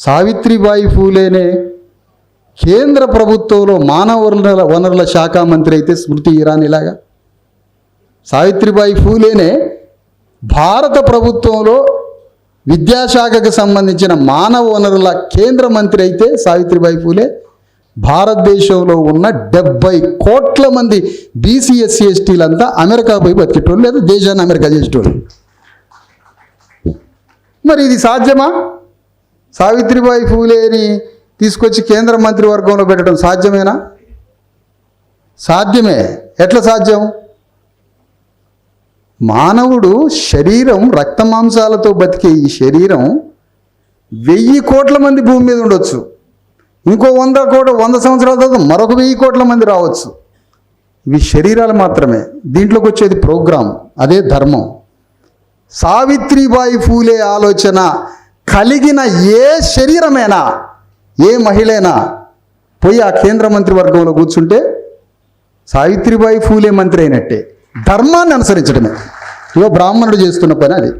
సావిత్రిబాయి ఫూలేనే కేంద్ర ప్రభుత్వంలో మానవ వనరుల వనరుల శాఖ మంత్రి అయితే స్మృతి ఇరానీలాగా సావిత్రిబాయి ఫూలేనే భారత ప్రభుత్వంలో విద్యాశాఖకు సంబంధించిన మానవ వనరుల కేంద్ర మంత్రి అయితే సావిత్రిబాయి ఫూలే. భారతదేశంలో ఉన్న డెబ్బై కోట్ల మంది బీసీ ఎస్సీ ఎస్టీలంతా అమెరికా పోయి బతికేటోళ్ళు లేదా దేశాన్ని అమెరికా చేసేటోళ్ళు. మరి ఇది సాధ్యమా? సావిత్రిబాయి ఫూలేని తీసుకొచ్చి కేంద్ర మంత్రివర్గంలో పెట్టడం సాధ్యమేనా? సాధ్యమే. ఎట్లా సాధ్యం? మానవుడు శరీరం రక్త మాంసాలతో బతికే ఈ శరీరం వెయ్యి కోట్ల మంది భూమి మీద ఉండొచ్చు. ఇంకో వంద కోట్ల వంద సంవత్సరాల తర్వాత మరొక వెయ్యి కోట్ల మంది రావచ్చు. ఇవి శరీరాలు మాత్రమే. దీంట్లోకి వచ్చేది ప్రోగ్రాం. అదే ధర్మం. సావిత్రిబాయి ఫూలే ఆలోచన. కలిగిన ఏ శరీరమైనా ఏ మహిళైనా పోయి ఆ కేంద్ర మంత్రి వర్గంలో కూర్చుంటే సావిత్రిబాయి ఫూలే మంత్రి అయినట్టే. ధర్మాన్ని అనుసరించడమే. ఇవో బ్రాహ్మణుడు చేస్తున్న పని అది.